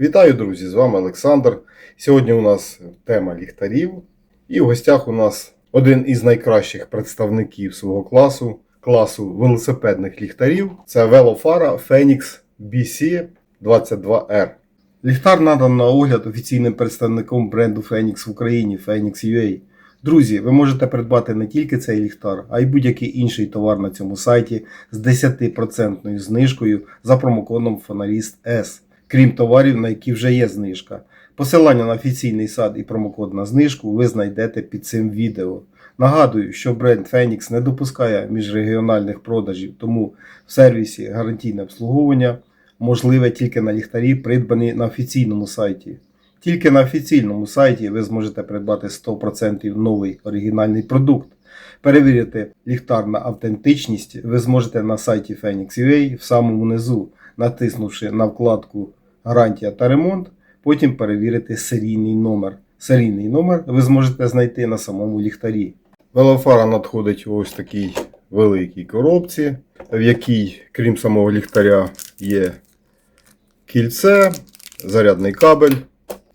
Вітаю, друзі! З вами Олександр. Сьогодні у нас тема ліхтарів. І в гостях у нас один із найкращих представників свого класу, класу велосипедних ліхтарів. Це велофара Phoenix BC22R. Ліхтар надан на огляд офіційним представником бренду Phoenix в Україні Phoenix UA. Друзі, ви можете придбати не тільки цей ліхтар, а й будь-який інший товар на цьому сайті з 10% знижкою за промокодом Фоналіст S, крім товарів, на які вже є знижка. Посилання на офіційний сад і промокод на знижку ви знайдете під цим відео. Нагадую, що бренд Phoenix не допускає міжрегіональних продажів, тому в сервісі гарантійне обслуговування можливе тільки на ліхтарі, придбані на офіційному сайті. Тільки на офіційному сайті ви зможете придбати 100% новий оригінальний продукт. Перевірити ліхтар на автентичність ви зможете на сайті Phoenix.ua в самому низу, натиснувши на вкладку Гарантія та ремонт, потім перевірити серійний номер. Серійний номер ви зможете знайти на самому ліхтарі. Велофара надходить у ось такій великій коробці, в якій, крім самого ліхтаря, є кільце, зарядний кабель,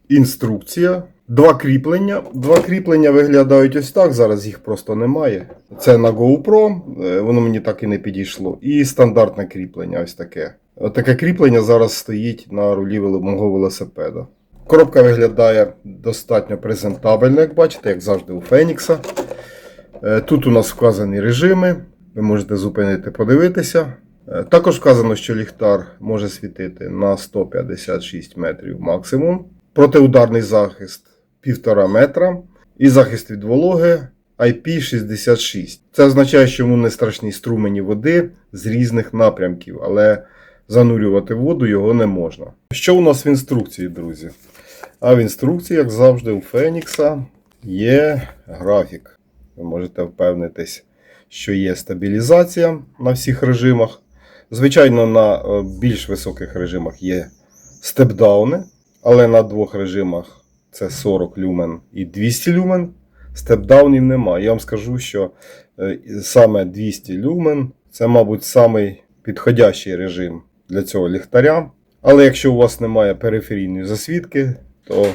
інструкція, два кріплення. Два кріплення виглядають ось так, зараз їх просто немає. Це на GoPro, е, воно мені так і не підійшло. І стандартне кріплення ось таке. Таке кріплення зараз стоїть на рулі мого велосипеда. Коробка виглядає достатньо презентабельно, як бачите, як завжди у Фенікса. Е, Тут у нас вказані режими. Ви можете зупинити, подивитися. Е, Також вказано, що ліхтар може світити на 156 метрів максимум. Протиударний захист 1,5 метра. І захист від вологи IP66. Це означає, що йому не страшні струмені води з різних напрямків, але занурювати воду його не можна. Що у нас в інструкції, друзі? А в інструкції, як завжди, у Фенікса є графік. Ви можете впевнитись, що є стабілізація на всіх режимах. Звичайно, на е, більш високих режимах є степдауни, але на двох режимах це 40 люмен і 200 люмен. Степдаунів немає. Я вам скажу, що е, саме 200 люмен це, мабуть, самий підходящий режим для цього ліхтаря. Але якщо у вас немає периферійної засвідки, то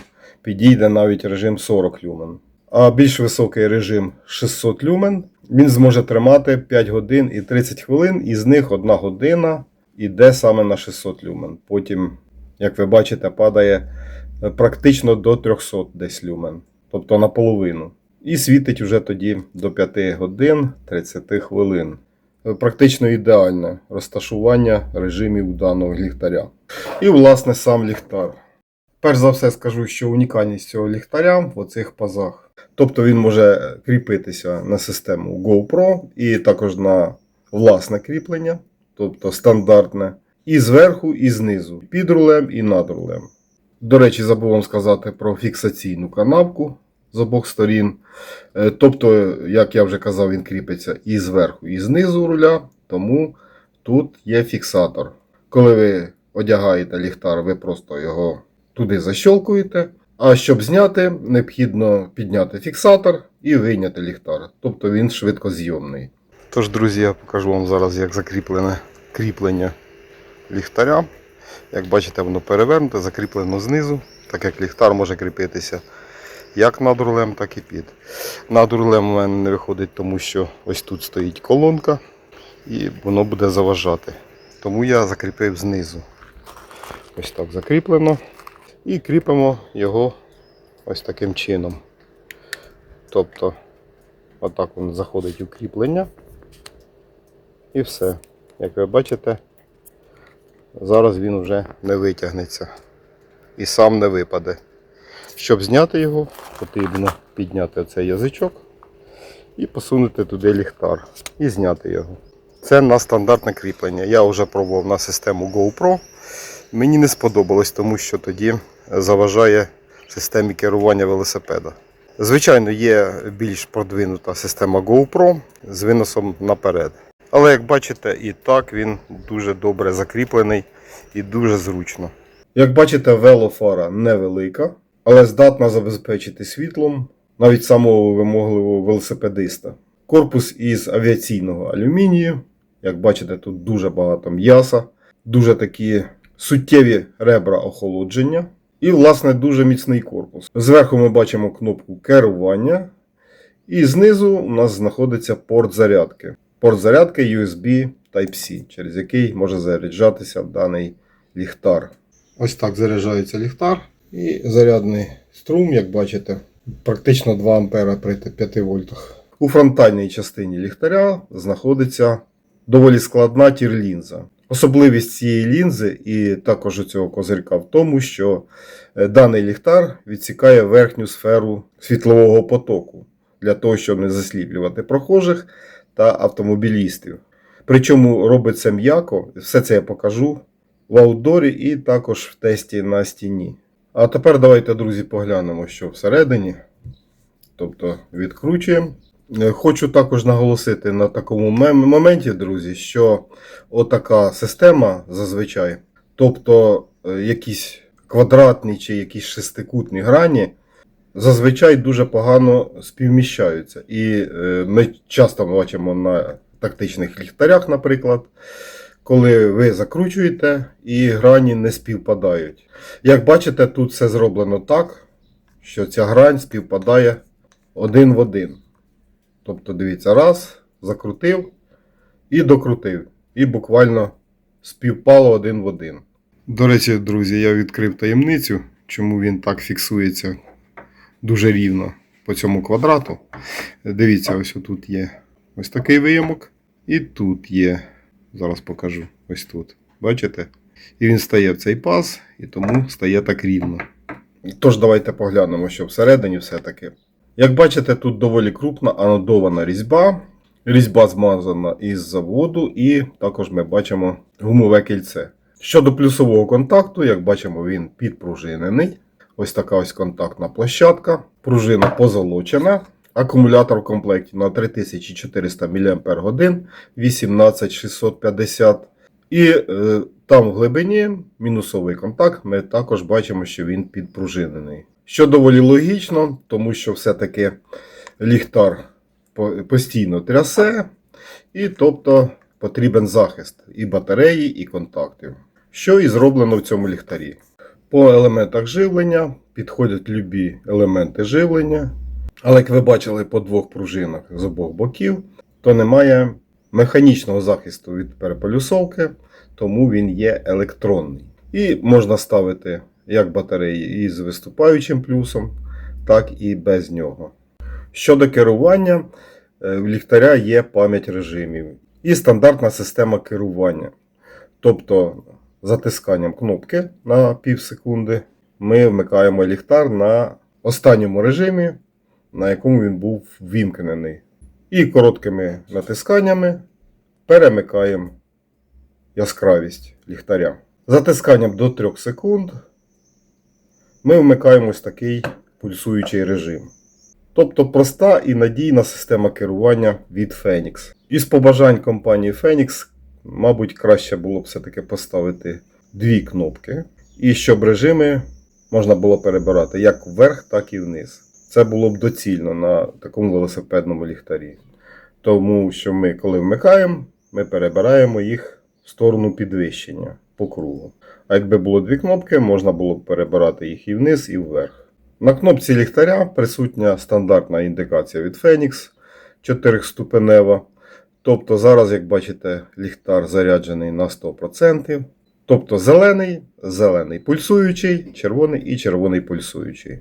підійде навіть режим 40 люмен. А більш високий режим 600 люмен. Він зможе тримати 5 годин і 30 хвилин, і з них 1 година йде саме на 600 люмен. Потім, як ви бачите, падає е, практично до 300 десь люмен, тобто наполовину. І світить вже тоді до 5 годин 30 хвилин. Е, Практично ідеальне розташування режимів даного ліхтаря. І, власне, сам ліхтар. Перш за все скажу, що унікальність цього ліхтаря в оцих пазах. Тобто він може кріпитися на систему GoPro і також на власне кріплення, тобто стандартне, і зверху, і знизу, під рулем і над рулем. До речі, забув вам сказати про фіксаційну канавку з обох сторін. Е, Тобто, як я вже казав, він кріпиться і зверху, і знизу руля, тому тут є фіксатор. Коли ви одягаєте ліхтар, ви просто його туди защолкуєте. А щоб зняти, необхідно підняти фіксатор і вийняти ліхтар. Тобто він швидкозйомний. Тож, друзі, я покажу вам зараз, як закріплене кріплення ліхтаря. Як бачите, воно перевернуте, закріплено знизу, так як ліхтар може кріпитися як над рулем, так і під. Над рулем у мене не виходить, тому що ось тут стоїть колонка і воно буде заважати. Тому я закріпив знизу. Ось так закріплено. І кріпимо його ось таким чином. Тобто, отак він заходить у кріплення. І все. Як ви бачите, зараз він вже не витягнеться і сам не випаде. Щоб зняти його, потрібно підняти оцей язичок і посунути туди ліхтар і зняти його. Це на стандартне кріплення. Я вже пробував на систему GoPro. Мені не сподобалось, тому що тоді заважає системі керування велосипеда. Звичайно, є більш продвинута система GoPro з виносом наперед. Але як бачите, і так він дуже добре закріплений і дуже зручно. Як бачите, велофара невелика, але здатна забезпечити світлом навіть самого вимогливого велосипедиста. Корпус із авіаційного алюмінію. Як бачите, тут дуже багато м'яса, дуже такі суттєві ребра охолодження і, власне, дуже міцний корпус. Зверху ми бачимо кнопку керування, і знизу у нас знаходиться порт зарядки. Порт зарядки USB Type-C, через який може заряджатися даний ліхтар. Ось так заряджається ліхтар. І зарядний струм, як бачите, практично 2 А при 5 вольтах. У фронтальній частині ліхтаря знаходиться доволі складна тір-лінза. Особливість цієї лінзи і також цього козирка в тому, що е, даний ліхтар відсікає верхню сферу світлового потоку для того, щоб не засліплювати прохожих та автомобілістів. Причому робить це м'яко, все це я покажу в аутдорі і також в тесті на стіні. А тепер давайте, друзі, поглянемо, що всередині. Тобто відкручуємо. Е, Хочу також наголосити на такому моменті, друзі, що отака система зазвичай, тобто е, якісь квадратні чи якісь шестикутні грані, зазвичай дуже погано співміщаються. І е, ми часто бачимо на тактичних ліхтарях, наприклад, коли ви закручуєте і грані не співпадають. Як бачите, тут все зроблено так, що ця грань співпадає один в один. Тобто, дивіться, раз, закрутив і докрутив. І буквально співпало один в один. До речі, друзі, я відкрив таємницю, чому він так фіксується дуже рівно по цьому квадрату. Дивіться, ось тут є ось такий виямок. І тут є. Зараз покажу. Ось тут. Бачите? І він стає в цей паз, і тому стає так рівно. Тож давайте поглянемо, що всередині все-таки. Як бачите, тут доволі крупна анодована різьба. Різьба змазана із заводу, і також ми бачимо гумове кільце. Щодо плюсового контакту, як бачимо, він підпружинений. Ось така ось контактна площадка. Пружина позолочена. Акумулятор в комплекті на 3400 мАч 18650. І е, там в глибині мінусовий контакт. Ми також бачимо, що він підпружинений. Що доволі логічно, тому що все-таки ліхтар постійно трясе, і тобто потрібен захист і батареї, і контактів. Що і зроблено в цьому ліхтарі. По елементах живлення підходять любі елементи живлення. Але як ви бачили по двох пружинах з обох боків, то немає механічного захисту від переполюсовки, тому він є електронний. І можна ставити як батареї із виступаючим плюсом, так і без нього. Щодо керування, е, в ліхтаря є пам'ять режимів і стандартна система керування. Тобто, затисканням кнопки на пів секунди ми вмикаємо ліхтар на останньому режимі, на якому він був ввімкнений. І короткими натисканнями перемикаємо яскравість ліхтаря. Затисканням до 3 секунд ми вмикаємо ось такий пульсуючий режим. Тобто проста і надійна система керування від Phoenix. Із побажань компанії Phoenix, мабуть, краще було б все-таки поставити дві кнопки, і щоб режими можна було перебирати як вверх, так і вниз. Це було б доцільно на такому велосипедному ліхтарі. Тому що ми, коли вмикаємо, ми перебираємо їх в сторону підвищення по кругу. А якби було дві кнопки, можна було б перебирати їх і вниз, і вверх. На кнопці ліхтаря присутня стандартна індикація від Phoenix 4-ступенева. Тобто зараз, як бачите, ліхтар заряджений на 100%. Тобто зелений, зелений пульсуючий, червоний і червоний пульсуючий.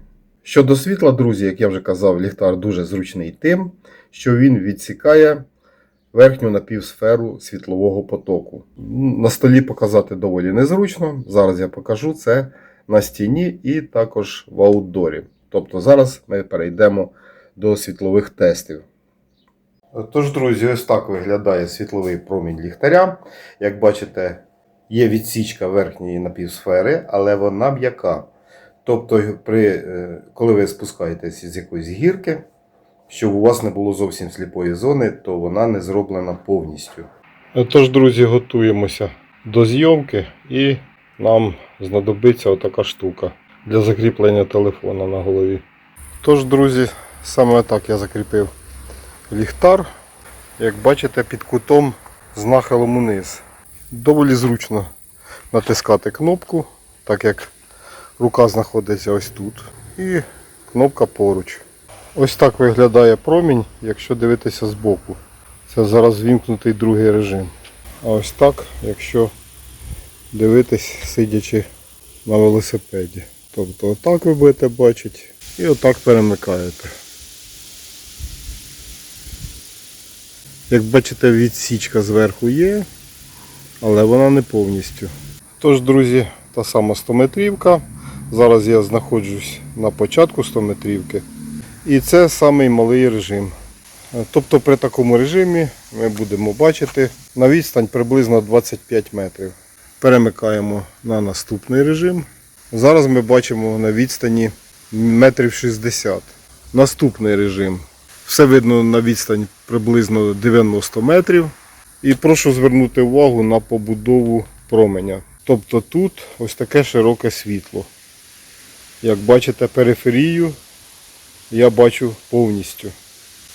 Щодо світла, друзі, як я вже казав, ліхтар дуже зручний тим, що він відсікає верхню напівсферу світлового потоку. На столі показати доволі незручно. Зараз я покажу це на стіні і також в аутдорі. Тобто зараз ми перейдемо до світлових тестів. Тож, друзі, ось так виглядає світловий промінь ліхтаря. Як бачите, є відсічка верхньої напівсфери, але вона м'яка. Тобто, при, е, коли ви спускаєтесь із якоїсь гірки, щоб у вас не було зовсім сліпої зони, то вона не зроблена повністю. Тож, друзі, готуємося до зйомки і нам знадобиться отака штука для закріплення телефона на голові. Тож, друзі, саме так я закріпив ліхтар, як бачите, під кутом з нахилом униз. Доволі зручно натискати кнопку, так як рука знаходиться ось тут. І кнопка поруч. Ось так виглядає промінь, якщо дивитися збоку. Це зараз вімкнутий другий режим. А ось так, якщо дивитись, сидячи на велосипеді. Тобто отак ви будете бачити і отак перемикаєте. Як бачите, відсічка зверху є, але вона не повністю. Тож, друзі, та сама 100-метрівка. Зараз я знаходжусь на початку 100-метрівки. І це самий малий режим. Е, Тобто при такому режимі ми будемо бачити на відстань приблизно 25 метрів. Перемикаємо на наступний режим. Зараз ми бачимо на відстані метрів 60. Наступний режим. Все видно на відстань приблизно 90 метрів. І прошу звернути увагу на побудову променя. Тобто тут ось таке широке світло. Як бачите периферію, я бачу повністю.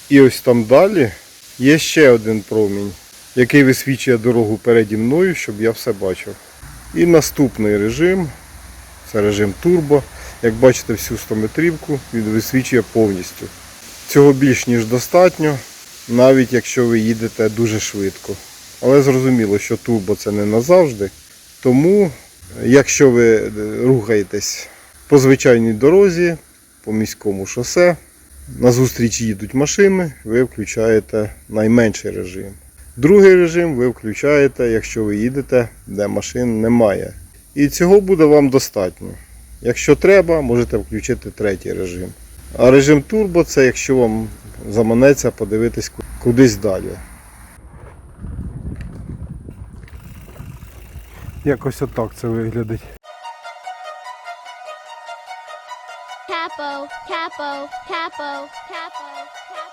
І ось там далі є ще один промінь, який висвічує дорогу переді мною, щоб я все бачив. І наступний режим, це режим турбо. Як бачите, всю 100 метрівку він висвічує повністю. Цього більш ніж достатньо, навіть якщо ви їдете дуже швидко. Але зрозуміло, що турбо це не назавжди. Тому, якщо ви е, рухаєтесь по звичайній дорозі, по міському шосе, назустріч їдуть машини, ви включаєте найменший режим. Другий режим ви включаєте, якщо ви їдете, де машин немає. І цього буде вам достатньо. Якщо треба, можете включити третій режим. А режим турбо це якщо вам заманеться подивитись кудись далі. Якось отак це виглядить. Capo, capo, capo, capo.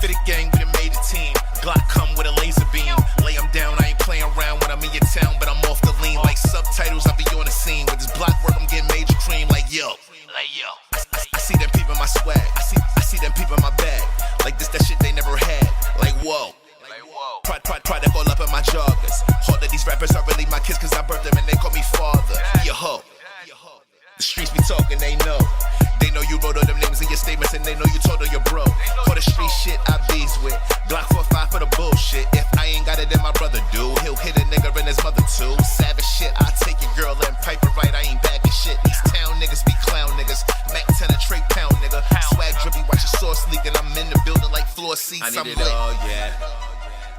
For the gang, we done made a team. Glock come with a laser beam. Lay 'em down, I ain't playing around when I'm in your town, but I'm off the lean. Like subtitles, I be on the scene. With this block work, I'm getting too. Savage shit, I take your girl and pipe it right. I ain't bagging shit. These town niggas be clown niggas. Mac 10 a trait pound nigga. Swag drippy, watch your sauce leaking. I'm in the building like floor seats. I need I'm it lit. all, yeah.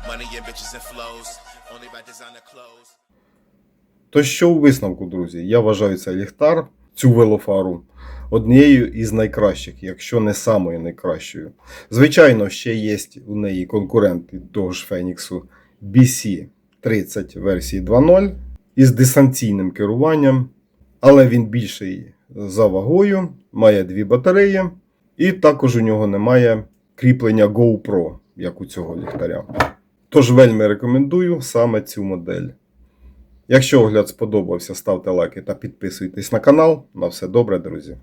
Money and bitches and flows. Only by designer clothes. То що у висновку, друзі? Я вважаю цей ліхтар, цю велофару, однією із найкращих, якщо не самою найкращою. Звичайно, ще є у неї конкурент від того ж Феніксу BC30 версії 2.0 із дистанційним керуванням, але він більший за вагою, має дві батареї, і також у нього немає кріплення GoPro, як у цього ліхтаря. Тож вельми рекомендую саме цю модель. Якщо огляд сподобався, ставте лайки та підписуйтесь на канал. На все добре, друзі.